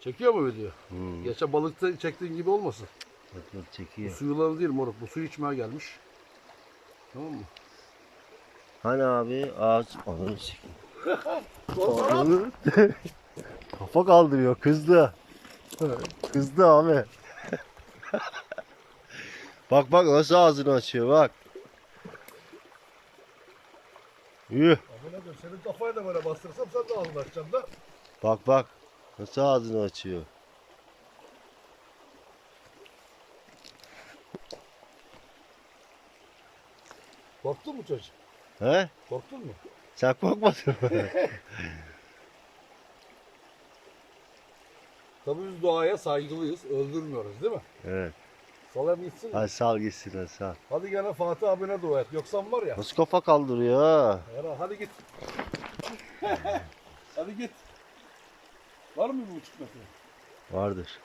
Çekiyor mu video? Hmm. Geçen balıkta çektiğin gibi olmasın. Bak bak Bu çekiyor. suyuları değil moruk. Bu suyu içmeye gelmiş. Tamam mı? Hani abi ağaç ananı sikeyim. Ananı- Kafa kaldırıyor kızdı. Kızdı abi. bak bak nasıl ağzını açıyor bak. Yuh. Amına koyayım senin kafayı da böyle bastırsam sen de ağzını açacaksın da. Bak bak. Nasıl ağzını açıyor. Korktun mu çocuk? He? Korktun mu? Sen korkmadın mı? Tabii biz doğaya saygılıyız. Öldürmüyoruz değil mi? evet. Salam gitsin. Hadi sal gitsin hadi sal. Hadi gene Fatih abine dua et. Yoksa var ya. Nasıl kafa kaldırıyor ha? Hadi git. hadi git. Var mı bir buçuk metre? Vardır.